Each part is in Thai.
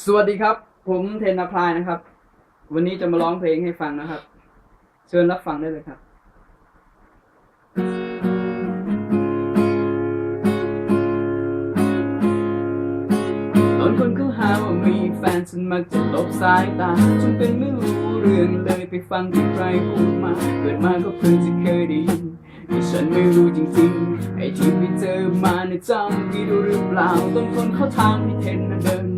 สวัสดีครับ ผมเทนนพลายนะครับ วันนี้จะมาร้องเพลงให้ฟังนะครับ เชิญรับฟังได้เลยครับ ตอนคนเขาหาว่ามีแฟนฉันมักจะหลบสายตาจนเป็นไม่รู้เรื่องเลยไปฟังที่ใครพูดมา เกิดมาก็เพิ่งจะเคยได้ยินที่ฉันไม่รู้จริงๆ ไอ้ที่ไปเจอมาในจำพี่รู้หรือเปล่าต้นคนเขาทางที่เทนนั้นเดิน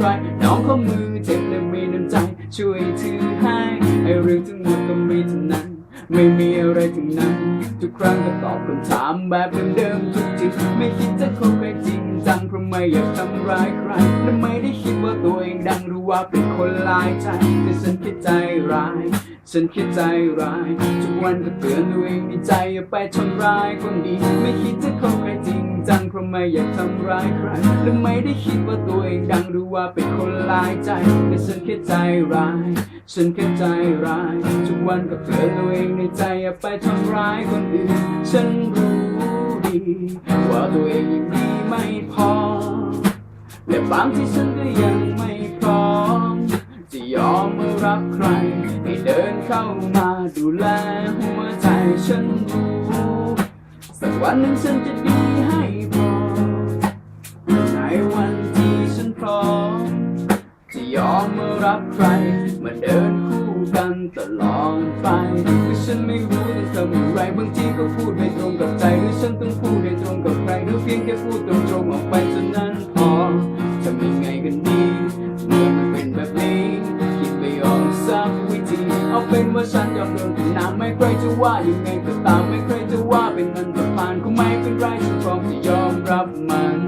จูงมือใครน้องเขามือเจ็บและมีน้ำใจ ช่วยถือให้ไอ้เรื่องทั้งหมดก็มีเท่านั้น ไม่มีอะไรทั้งนั้น ทุกครั้งก็ตอบคำถามแบบเดิมๆทุกทีไม่คิดจะคบใครจริงจังเพราะไม่อยากทำร้ายใครและไม่ได้คิดว่าตัวเองดังหรือว่าเป็นคนลายใจแต่ฉันคิดใจร้ายฉันคิดใจร้ายทุกวันก็เตือนตัวเองในใจอย่าไปทำร้ายคนดี ไม่คิดจะคบใครจริง จังเพราะไม่อยากทำร้ายใคร และไม่ได้คิดว่าตัวเองดังหรือว่าเป็นคนลายใจ แต่ฉันคิดใจร้าย ฉันแค่ใจร้าย ทุกวันก็เตือตัวเองในใจอย่าไปทำร้ายคนอื่น ฉันรู้ดี ว่าตัวเองยังดีไม่พอ และบางที่ฉันก็ยังไม่พร้อม จะยอมมารับใคร ให้เดินเข้ามาดูแลหัวใจฉันรู้ สักวันหนึ่งฉันจะดีให้พอในวันที่ฉันพร้อมจะยอมมารับใคร มาเดินคู่กันตลอดไปคือฉันไม่รู้จะทำอย่างไรบางทีก็พูดไม่ตรงกับใจหรือฉันต้องพูดให้ตรงกับใครหรือเพียงแค่พูดตรงๆออกไปเท่านั้นพอทำยังไงกันดีเมื่อมันเป็นแบบนี้คิดไม่ออกสักวิธีเอาเป็นว่าฉันยอมโดนน้ำไม่ใครจะว่ายังไงก็ตามไม่ใครจะว่าเป็นนัน ตผ่านก็ไม่ไรฉันพร้อมจะยอมรับมัน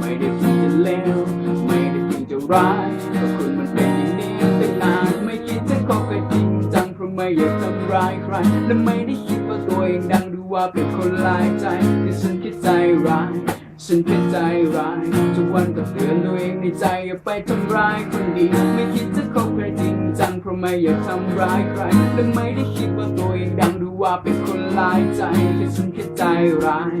ไม่ได้เพิ่งจะเลวไม่ได้เพิ่งจะร้ายก็คุณมันเป็นอย่างนี้ตั้งนานไม่คิดจะคบกันจริงจังเพราะไม่อยากทำร้ายใคร และไม่ได้คิดว่าตัวเองดังหรือว่าเป็นคนลายใจแต่ฉันคิดใจร้ายฉันแค่ใจร้ายทุกวันก็เตือนตัวเองในใจอย่าไปทำร้ายคนดี ไม่คิดจะคบใครจริงจังเพราะไม่อยากทำร้ายใครและไม่ได้คิดว่าตัวเองดังหรือว่าเป็นคนลายใจแต่ฉันแค่ใจร้าย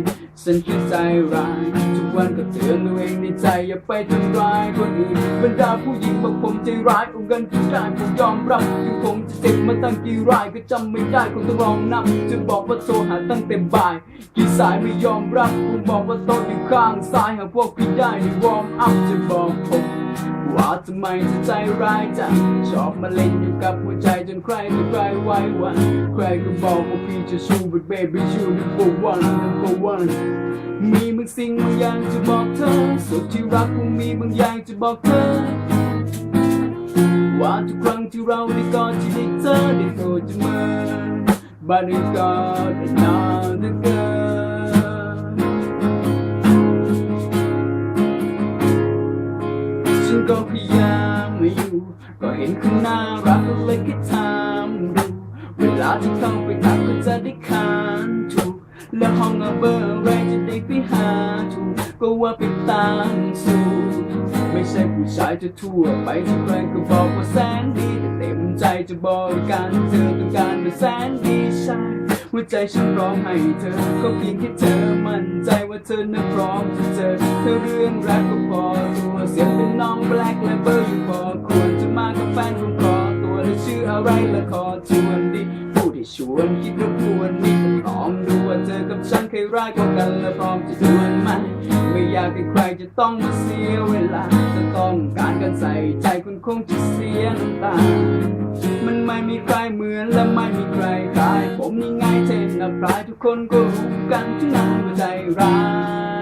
ฉันคิดใจร้ายทุกวันก็เตือนตัวเองในใจอย่าไปทำร้ายคนอื่นบรรดาผู้หญิงบางผมใจร้ายองกันทุกได้ผมยอมรับถึงผมจะเจ็บมาตั้งกี่รายก็จำไม่ได้คงต้องลองนับจะบอกว่าโทรหาตั้งแต่บ่ายกี่สายไม่ยอมรับผมบอกว่าโต๊ะอยู่ข้างซ้ายหากพวกพี่ได้ในวอร์มอัพจะบอกผม ว่าทำไมจะใจร้ายจังชอบมาเล่นอยู่กับหัวใจจนใครต่อใครไว้วันใครก็บอกว่าพี่จะสู้ but baby you number one number one มีบางสิ่งบางอย่างจะบอกเธอ สุดที่รักคงมีบางอย่างจะบอกเธอ ว่าทุกครั้งที่เราได้กอดที่ได้เจอได้โปรดจะมาบันทึกอดนานเหลือเกิน รักก็เลยคิดถามดูเวลาที่เข้าไปทักก็จะได้คานถูกแล้วห้องเอาเบอร์อะไรจะได้ไปหาถูกก็ว่าไปตามสูไม่ใช่ผู้ชายจะทั่วไปที่ใครก็บอกว่าแสนดีแต่เต็มใจจะบริการเธอต้องการเป็นแสนดีใช่หัวใจฉันพร้อมให้เธอ ก็เพียงแค่เธอมั่นใจว่าเธอนั้นพร้อมจะเจอเธอเรื่องรักก็พอตัวเสียงเป็นน้องแบล็คและเบอร์อยู่พอควร ชวนดีพูดให้ชวนคิดรบกวนนี่ก็พร้อมดูว่าเธอกับฉันเคยร้ายกว่ากันและพร้อมจะดวลไหมไม่อยากให้ใครจะต้องมาเสียเวลาจะต้องการการใส่ใจคุณคงจะเสียน้ำตา มันไม่มีใครเหมือนและไม่มีใครคล้าย ผมนี่ไงเทนนับพลายทุกคนก็รู้กันทุกนานว่าใจร้าย